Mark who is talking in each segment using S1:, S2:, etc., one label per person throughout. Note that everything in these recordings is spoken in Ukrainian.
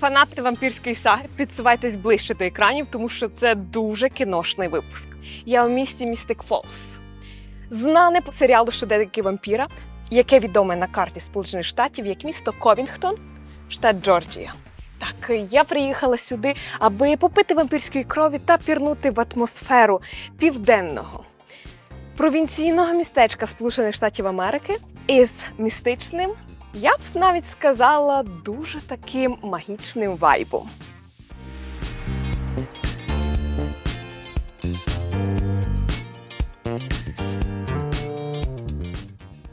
S1: Фанати вампірської саги, підсувайтесь ближче до екранів, тому що це дуже кіношний випуск. Я у місті Містик Фолс. Знане по серіалу Щоденники вампіра, яке відоме на карті Сполучених Штатів як місто Ковінгтон, штат Джорджія. Так, я приїхала сюди, аби попити вампірської крові та пірнути в атмосферу південного провінційного містечка Сполучених Штатів Америки із містичним, я б навіть сказала, дуже таким магічним вайбом.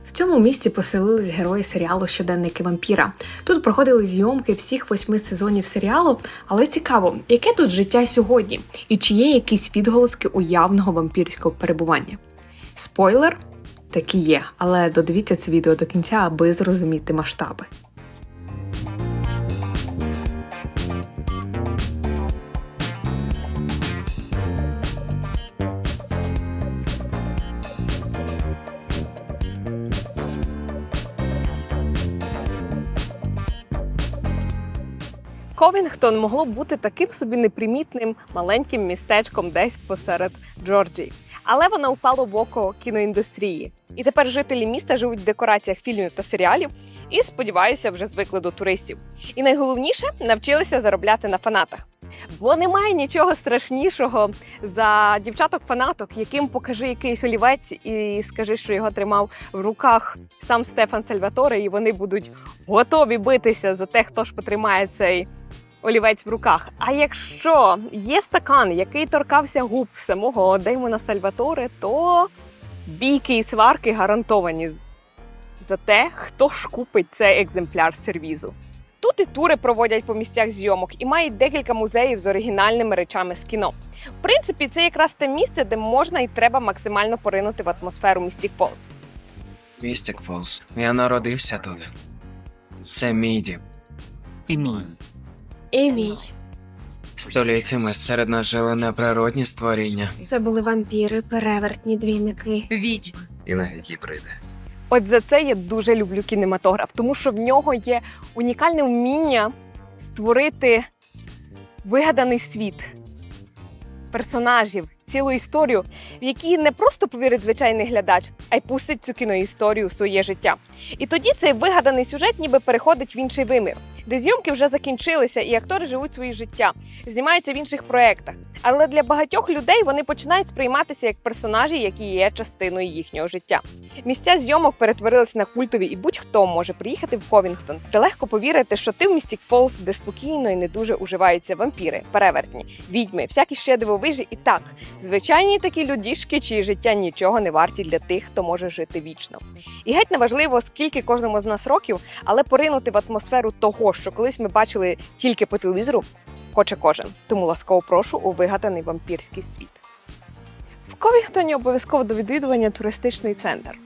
S2: В цьому місті поселились герої серіалу Щоденники вампіра. Тут проходили зйомки всіх восьми сезонів серіалу, але цікаво, яке тут життя сьогодні, і чи є якісь відголоски уявного вампірського перебування. Спойлер таки є, але додивіться це відео до кінця, аби зрозуміти масштаби.
S1: Ковінгтон могло б бути таким собі непримітним маленьким містечком десь посеред Джорджії. Але воно впало в око кіноіндустрії. І тепер жителі міста живуть в декораціях фільмів та серіалів і, сподіваюся, вже звикли до туристів. І найголовніше навчилися заробляти на фанатах. Бо немає нічого страшнішого за дівчаток-фанаток, яким покажи якийсь олівець і скажи, що його тримав в руках сам Стефан Сальваторе, і вони будуть готові битися за те, хто ж потримає цей олівець в руках. А якщо є стакан, який торкався губ самого Деймона Сальваторе, то бійки і сварки гарантовані за те, хто ж купить цей екземпляр сервізу. Тут і тури проводять по місцях зйомок і мають декілька музеїв з оригінальними речами з кіно. В принципі, це якраз те місце, де можна і треба максимально поринути в атмосферу Містік Фолз.
S3: Містик Фолс. Я народився тут. Це мій дім.
S4: І мій.
S5: І мій.
S3: Століттями серед нас жили неприродні створіння.
S5: Це були вампіри, перевертні двійники.
S4: Відь.
S3: І навіть гібриди.
S1: От за це я дуже люблю кінематограф, тому що в нього є унікальне вміння створити вигаданий світ персонажів, цілу історію, в якій не просто повірить звичайний глядач, а й пустить цю кіноісторію в своє життя. І тоді цей вигаданий сюжет ніби переходить в інший вимір, де зйомки вже закінчилися, і актори живуть своє життя, знімаються в інших проєктах. Але для багатьох людей вони починають сприйматися як персонажі, які є частиною їхнього життя. Місця зйомок перетворилися на культові, і будь-хто може приїхати в Ковінгтон. Та легко повірити, що ти в Містік Фолз, де спокійно і не дуже уживаються вампіри, перевертні, відьми, всякі ще дивовижі. І так, звичайні такі людішки, чиї життя нічого не варті для тих, хто може жити вічно. І геть не важливо, скільки кожному з нас років, але поринути в атмосферу того, що колись ми бачили тільки по телевізору, хоче кожен. Тому ласкаво прошу у вигаданий вампірський світ. В Ковінгтоні обов'язково до відвідування туристичний центр.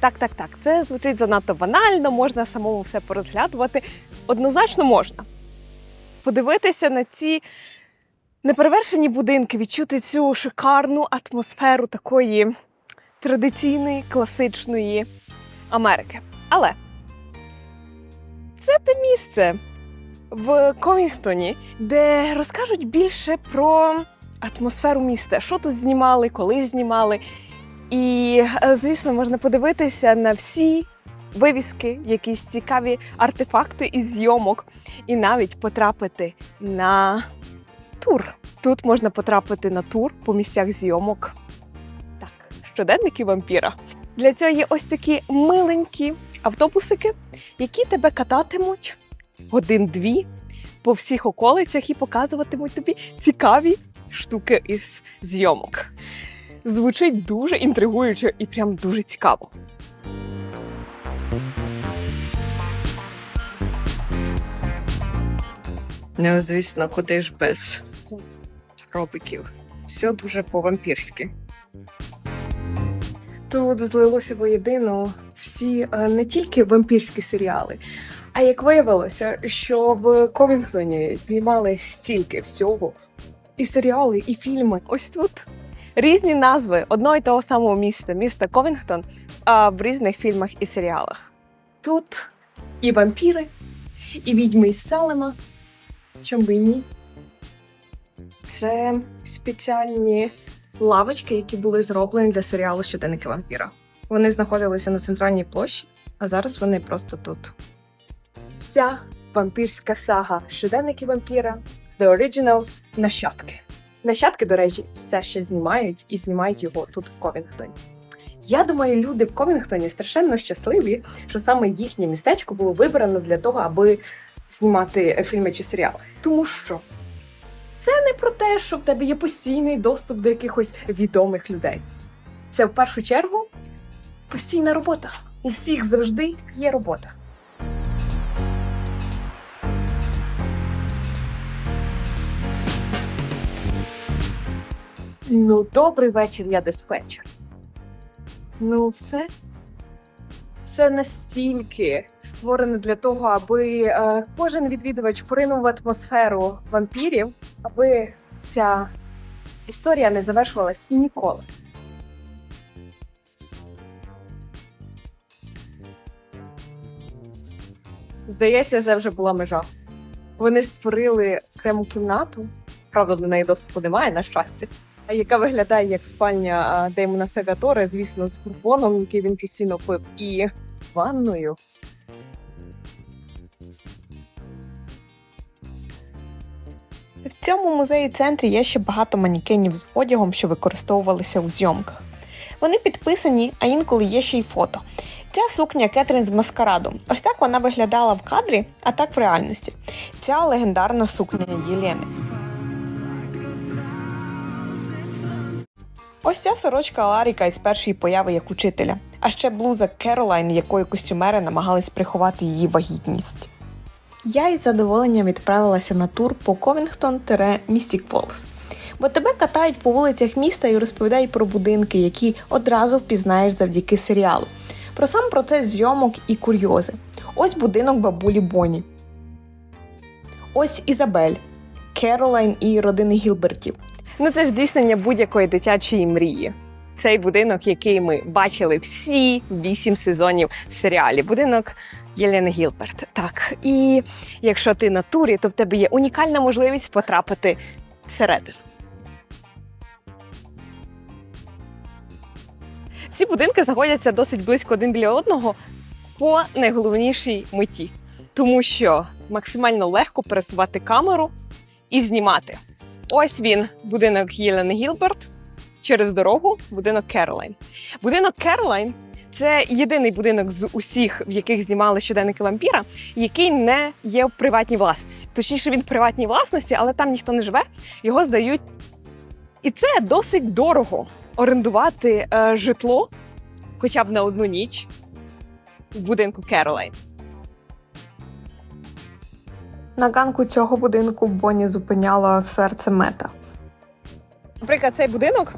S1: Так, так, так, це звучить занадто банально, можна самому все порозглядувати. Однозначно можна. Подивитися на ці неперевершені будинки, відчути цю шикарну атмосферу такої традиційної, класичної Америки. Але це те місце в Комінгтоні, де розкажуть більше про атмосферу міста, що тут знімали, коли знімали. І, е, звісно, можна подивитися на всі вивіски, якісь цікаві артефакти із зйомок, і навіть потрапити на тур. Тут можна потрапити на тур по місцях зйомок. Так, щоденники вампіра. Для цього є ось такі миленькі автобусики, які тебе кататимуть годин-дві по всіх околицях і показуватимуть тобі цікаві штуки із зйомок. Звучить дуже інтригуюче і прям дуже цікаво.
S6: Ну, звісно, куди ж без робиків. Все дуже по-вампірськи.
S1: Тут злилося воєдино всі е, не тільки вампірські серіали, а як виявилося, що в Ковінгтоні знімали стільки всього. І серіали, і фільми. Ось тут різні назви одного і того самого міста, міста Ковінгтон, в різних фільмах і серіалах. Тут і вампіри, і відьми із Салема,
S7: Чому б і ні? Це спеціальні лавочки, які були зроблені для серіалу Щоденники вампіра. Вони знаходилися на центральній площі, а зараз вони просто тут. Вся вампірська сага Щоденники вампіра, The Originals, нащадки. Нащадки, до речі, все ще знімають і знімають його тут в Ковінгтоні. Я думаю, люди в Ковінгтоні страшенно щасливі, що саме їхнє містечко було вибрано для того, аби знімати фільми чи серіали. Тому що це не про те, що в тебе є постійний доступ до якихось відомих людей. Це в першу чергу постійна робота. У всіх завжди є робота. Ну, добрий вечір, я диспетчер. Ну, все. Все настільки створене для того, аби е, кожен відвідувач поринув в атмосферу вампірів, аби ця історія не завершувалась ніколи. Здається, це вже була межа. Вони створили окрему кімнату, правда, до неї доступу немає, на щастя, яка виглядає як спальня а, Деймона Сагатори, звісно, з бурбоном, який він постійно пив, і ванною.
S1: В цьому музеї центрі є ще багато манікенів з одягом, що використовувалися у зйомках. Вони підписані, а інколи є ще й фото. Ця сукня Кетрін з маскараду. Ось так вона виглядала в кадрі, а так в реальності. Ця легендарна сукня Єлени. Ось ця сорочка Ларіка із першої появи як учителя, а ще блуза Керолайн, якою костюмери намагались приховати її вагітність. Я із задоволенням відправилася на тур по Ковінгтон-Містік Фолс. Бо тебе катають по вулицях міста і розповідають про будинки, які одразу впізнаєш завдяки серіалу. Про сам процес зйомок і курйози. Ось будинок бабулі Боні. Ось Ізабель, Керолайн і родини Гілбертів.
S8: Ну це ж здійснення будь-якої дитячої мрії. Цей будинок, який ми бачили всі вісім сезонів в серіалі. Будинок Єлени Гілберт. Так, і якщо ти на турі, то в тебе є унікальна можливість потрапити всередину. Ці будинки знаходяться досить близько один біля одного по найголовнішій меті, тому що максимально легко пересувати камеру і знімати. Ось він, будинок Єлени Гілберт. Через дорогу будинок Керолайн. Будинок Керолайн це єдиний будинок з усіх, в яких знімали щоденники вампіра, який не є в приватній власності. Точніше, він в приватній власності, але там ніхто не живе, його здають. І це досить дорого орендувати е, житло хоча б на одну ніч в будинку Керолайн.
S1: На ганку цього будинку Бонні зупиняла серце мета.
S8: Наприклад, цей будинок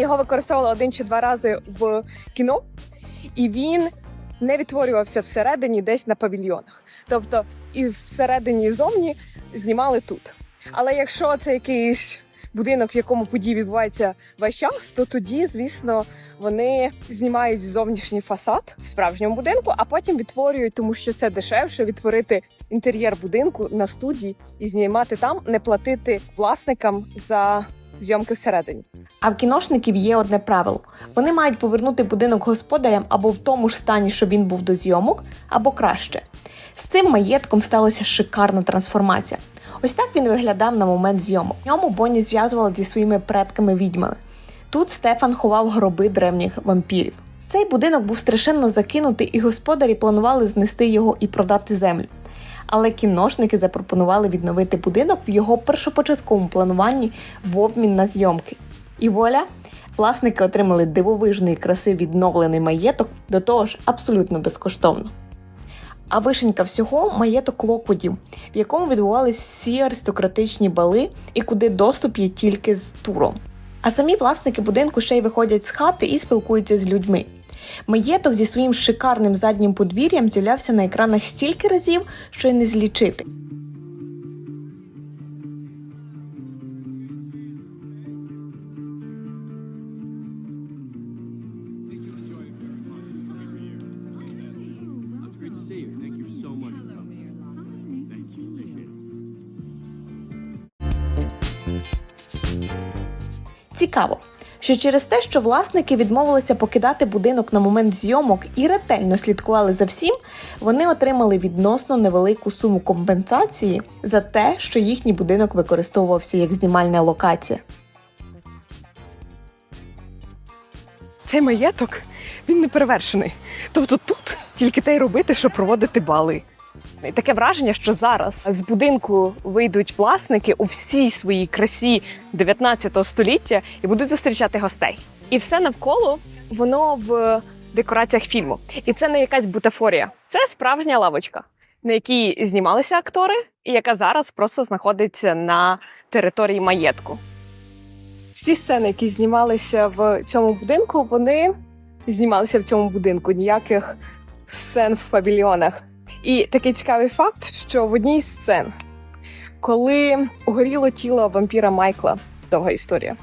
S8: його використовували один чи два рази в кіно, і він не відтворювався всередині десь на павільйонах. Тобто і всередині і зовні знімали тут. Але якщо це якийсь будинок, в якому події відбуваються весь час, то тоді, звісно, вони знімають зовнішній фасад в справжньому будинку, а потім відтворюють, тому що це дешевше відтворити інтер'єр будинку на студії і знімати там, не платити власникам за зйомки всередині.
S1: А в кіношників є одне правило: вони мають повернути будинок господарям або в тому ж стані, що він був до зйомок, або краще. З цим маєтком сталася шикарна трансформація. Ось так він виглядав на момент зйомок. В ньому Бонні зв'язувала зі своїми предками відьмами. Тут Стефан ховав гроби древніх вампірів. Цей будинок був страшенно закинутий, і господарі планували знести його і продати землю. Але кіношники запропонували відновити будинок в його першопочатковому плануванні в обмін на зйомки. І воля, власники отримали дивовижної краси відновлений маєток, до того ж абсолютно безкоштовно. А вишенька всього маєток Локвудів, в якому відбувались всі аристократичні бали і куди доступ є тільки з туром. А самі власники будинку ще й виходять з хати і спілкуються з людьми. Маєток зі своїм шикарним заднім подвір'ям з'являвся на екранах стільки разів, що й не злічити.
S2: Цікаво, що через те, що власники відмовилися покидати будинок на момент зйомок і ретельно слідкували за всім, вони отримали відносно невелику суму компенсації за те, що їхній будинок використовувався як знімальна локація.
S1: Цей маєток він не перевершений. Тобто тут тільки те й робити, що проводити бали. Таке враження, що зараз з будинку вийдуть власники у всій своїй красі 19 століття і будуть зустрічати гостей. І все навколо воно в декораціях фільму. І це не якась бутафорія, це справжня лавочка, на якій знімалися актори, і яка зараз просто знаходиться на території маєтку. Всі сцени, які знімалися в цьому будинку, вони знімалися в цьому будинку. Ніяких сцен в павільйонах. І такий цікавий факт, що в одній з сцен, коли горіло тіло вампіра Майкла, довга історія,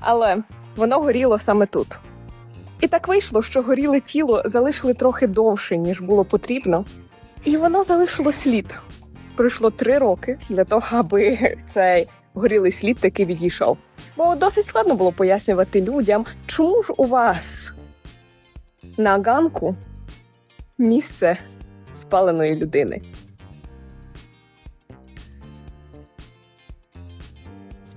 S1: але воно горіло саме тут. І так вийшло, що горіле тіло залишили трохи довше, ніж було потрібно, і воно залишило слід. Пройшло три роки для того, аби цей горілий слід таки відійшов. Бо досить складно було пояснювати людям, чому ж у вас на ганку місце спаленої людини.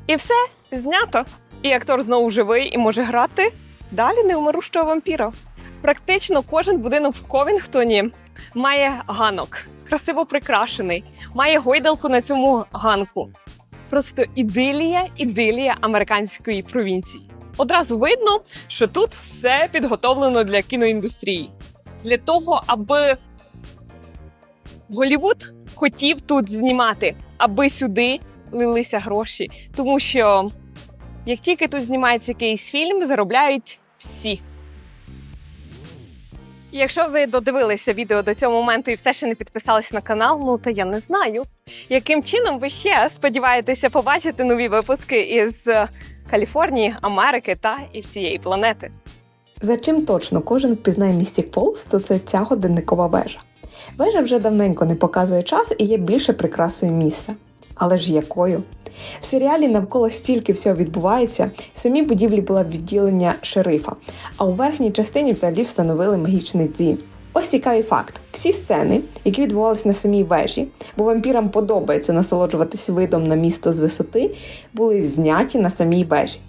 S1: І все знято. І актор знову живий і може грати далі неумирущого вампіра. Практично кожен будинок в Ковінгтоні має ганок, красиво прикрашений, має гойдалку на цьому ганку. Просто ідилія, ідилія американської провінції. Одразу видно, що тут все підготовлено для кіноіндустрії, для того, аби Голівуд хотів тут знімати, аби сюди лилися гроші. Тому що як тільки тут знімається якийсь фільм, заробляють всі. Якщо ви додивилися відео до цього моменту і все ще не підписались на канал, ну то я не знаю, яким чином ви ще сподіваєтеся побачити нові випуски із Каліфорнії, Америки та і всієї планети.
S2: За чим точно кожен впізнає Містік Фолз, то це ця годинникова вежа. Вежа вже давненько не показує час і є більше прикрасою міста. Але ж якою? В серіалі навколо стільки всього відбувається, в самій будівлі було відділення шерифа, а у верхній частині взагалі встановили магічний дзвін. Ось цікавий факт: всі сцени, які відбувалися на самій вежі, бо вампірам подобається насолоджуватися видом на місто з висоти, були зняті на самій вежі.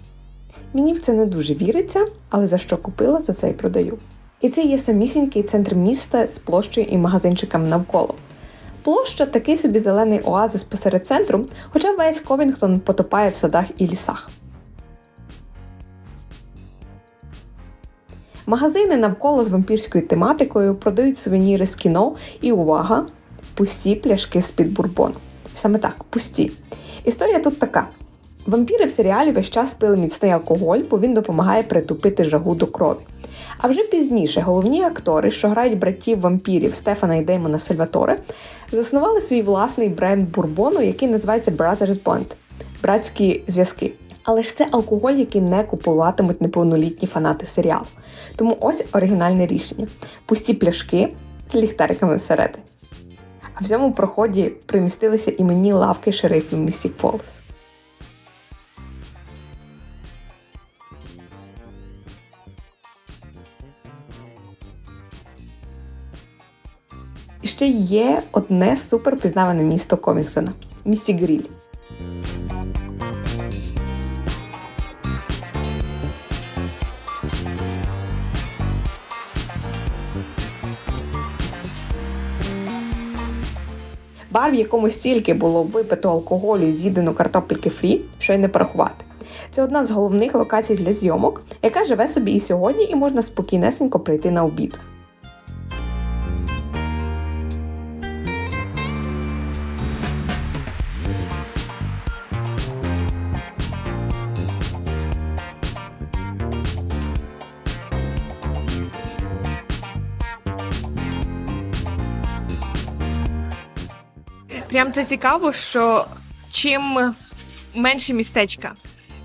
S2: Мені в це не дуже віриться, але за що купила, за це й продаю. І це є самісінький центр міста з площею і магазинчиками навколо. Площа такий собі зелений оазис посеред центру, хоча весь Ковінгтон потопає в садах і лісах. Магазини навколо з вампірською тематикою продають сувеніри з кіно і увага! Пусті пляшки з-під бурбону. Саме так, пусті. Історія тут така: вампіри в серіалі весь час пили міцний алкоголь, бо він допомагає притупити жагу до крові. А вже пізніше головні актори, що грають братів вампірів Стефана і Деймона Сальваторе, заснували свій власний бренд бурбону, який називається Brothers Bond – братські зв'язки. Але ж це алкоголь, який не купуватимуть неповнолітні фанати серіалу. Тому ось оригінальне рішення: пусті пляшки з ліхтариками всередині. А в цьому проході примістилися іменні лавки шерифів Містік Фолз. І ще є одне супер пізнаване місто Комінгтона місті Гріль. Бар, в якому стільки було випито алкоголю і з'їдено картопельки фрі, що й не порахувати. Це одна з головних локацій для зйомок, яка живе собі і сьогодні, і можна спокійнесенько прийти на обід.
S1: Прям це цікаво, що чим менші містечка,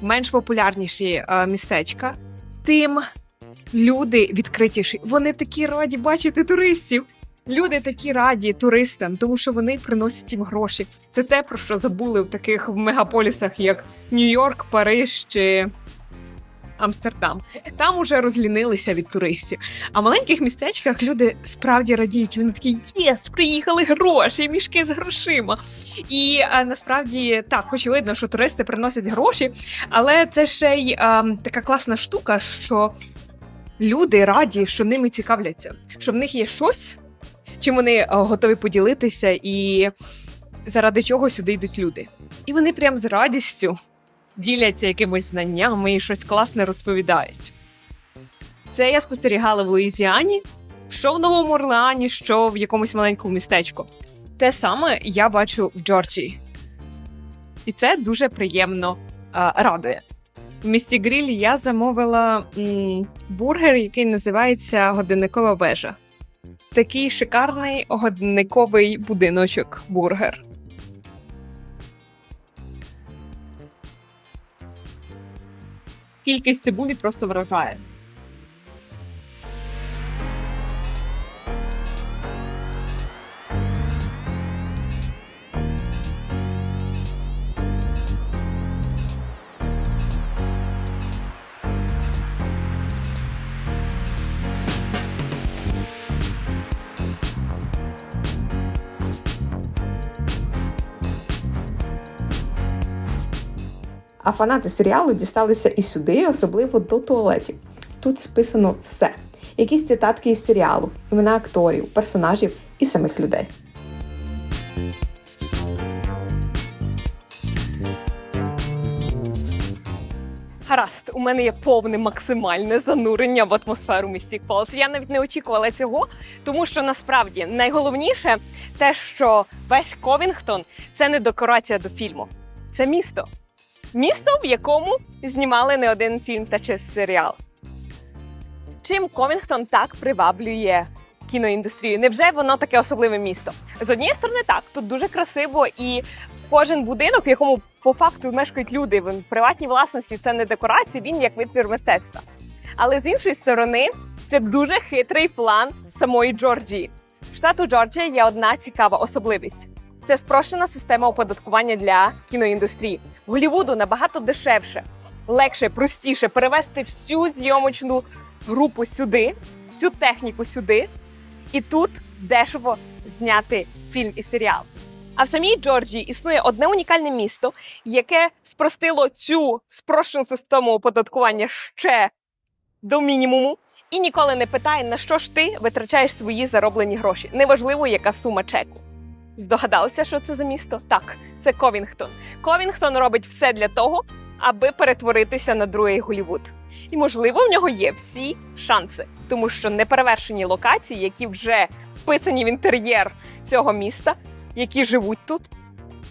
S1: менш популярніші е, містечка, тим люди відкритіші. Вони такі раді бачити туристів. Люди такі раді туристам, тому що вони приносять їм гроші. Це те, про що забули в таких мегаполісах, як Нью-Йорк, Париж чи
S6: Амстердам. Там уже розлінилися від туристів. А в маленьких містечках люди справді радіють. Вони такі єс, приїхали гроші, мішки з грошима. І а, насправді так, очевидно, що туристи приносять гроші, але це ще й а, така класна штука, що люди раді, що ними цікавляться, що в них є щось, чим вони а, готові поділитися, і заради чого сюди йдуть люди. І вони прям з радістю діляться якимись знаннями і щось класне розповідають. Це я спостерігала в Луїзіані, що в Новому Орлеані, що в якомусь маленькому містечку. Те саме я бачу в Джорджії. І це дуже приємно а, радує. В місті Гріль я замовила м, бургер, який називається Годинникова вежа. Такий шикарний годинниковий будиночок бургер. Кількість цибулі просто вражає. Фанати серіалу дісталися і сюди, особливо до туалетів. Тут списано все: якісь цитатки із серіалу, імена акторів, персонажів і самих людей.
S1: Гаразд, у мене є повне максимальне занурення в атмосферу Mystic Falls. Я навіть не очікувала цього, тому що насправді найголовніше те, що весь Ковінгтон це не декорація до фільму, це місто. Місто, в якому знімали не один фільм та чи серіал. Чим Ковінгтон так приваблює кіноіндустрію? Невже воно таке особливе місто? З однієї сторони, так, тут дуже красиво і кожен будинок, в якому по факту мешкають люди в приватній власності, це не декорації, він як витвір мистецтва. Але з іншої сторони, це дуже хитрий план самої Джорджії. Штату Джорджія є одна цікава особливість. Це спрощена система оподаткування для кіноіндустрії. Голівуду набагато дешевше, легше, простіше перевести всю зйомочну групу сюди, всю техніку сюди, і тут дешево зняти фільм і серіал. А в самій Джорджії існує одне унікальне місто, яке спростило цю спрощену систему оподаткування ще до мінімуму, і ніколи не питає, на що ж ти витрачаєш свої зароблені гроші. Неважливо, яка сума чеку. Здогадалися, що це за місто? Так, це Ковінгтон. Ковінгтон робить все для того, аби перетворитися на другий Голівуд. І можливо, в нього є всі шанси, тому що неперевершені локації, які вже вписані в інтер'єр цього міста, які живуть тут.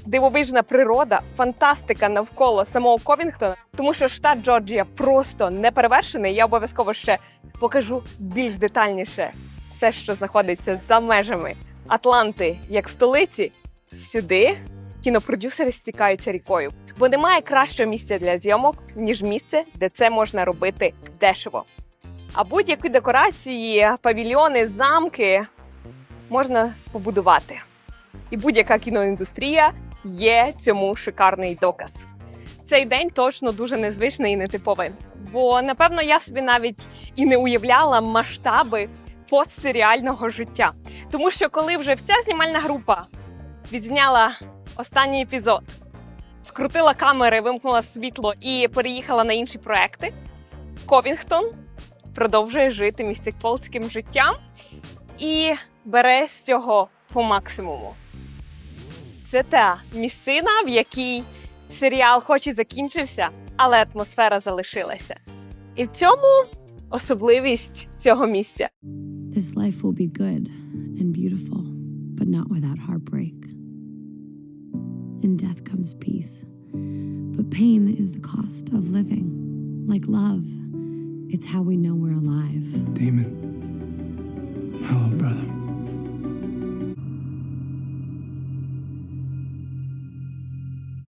S1: Дивовижна природа, фантастика навколо самого Ковінгтона, тому що штат Джорджія просто неперевершений. Я обов'язково ще покажу більш детальніше все, що знаходиться за межами Атланти як столиці. Сюди кінопродюсери стікаються рікою, бо немає кращого місця для зйомок, ніж місце, де це можна робити дешево. А будь-які декорації, павільйони, замки можна побудувати. І будь-яка кіноіндустрія є цьому шикарний доказ. Цей день точно дуже незвичний і нетиповий. Бо напевно я собі навіть і не уявляла масштаби постсеріального життя. Тому що коли вже вся знімальна група відзняла останній епізод, скрутила камери, вимкнула світло і переїхала на інші проекти, Ковінгтон продовжує жити містикфолдським життям і бере з цього по максимуму. Це та місцина, в якій серіал хоч і закінчився, але атмосфера залишилася. І в цьому особливість цього місця.
S4: This life will be good and beautiful, but not without heartbreak. In death comes peace, but pain is the cost of living. Like love, it's how we know we're alive.
S9: Damon. Hello, brother.